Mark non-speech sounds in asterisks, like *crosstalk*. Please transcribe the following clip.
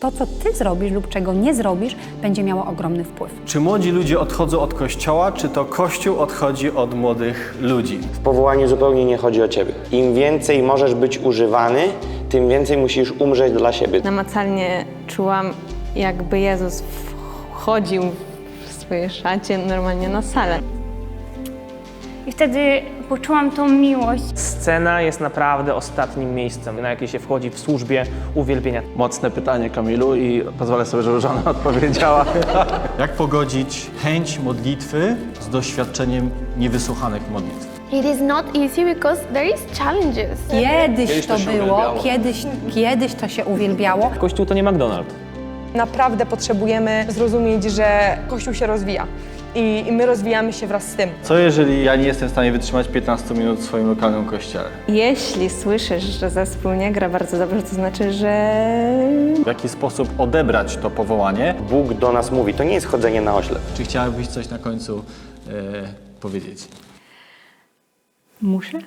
To, co ty zrobisz lub czego nie zrobisz, będzie miało ogromny wpływ. Czy młodzi ludzie odchodzą od kościoła, czy to kościół odchodzi od młodych ludzi? W powołaniu zupełnie nie chodzi o ciebie. Im więcej możesz być używany, tym więcej musisz umrzeć dla siebie. Namacalnie czułam, jakby Jezus wchodził w swojej szacie normalnie na salę. I wtedy poczułam tą miłość. Scena jest naprawdę ostatnim miejscem, na jakie się wchodzi w służbie uwielbienia. Mocne pytanie, Kamilu, i pozwolę sobie, żeby żona *laughs* odpowiedziała. Jak pogodzić chęć modlitwy z doświadczeniem niewysłuchanych modlitw? It is not easy because there is challenges. Kiedyś to było, kiedyś, kiedyś to się uwielbiało. Kościół to nie McDonald's. Naprawdę potrzebujemy zrozumieć, że Kościół się rozwija i, i my rozwijamy się wraz z tym. Co jeżeli ja nie jestem w stanie wytrzymać 15 minut w swoim lokalnym kościele? Jeśli słyszysz, że zespół nie gra bardzo dobrze, to znaczy, że W jaki sposób odebrać to powołanie? Bóg do nas mówi, to nie jest chodzenie na oślep. Czy chciałabyś coś na końcu e, powiedzieć? muszę. *laughs*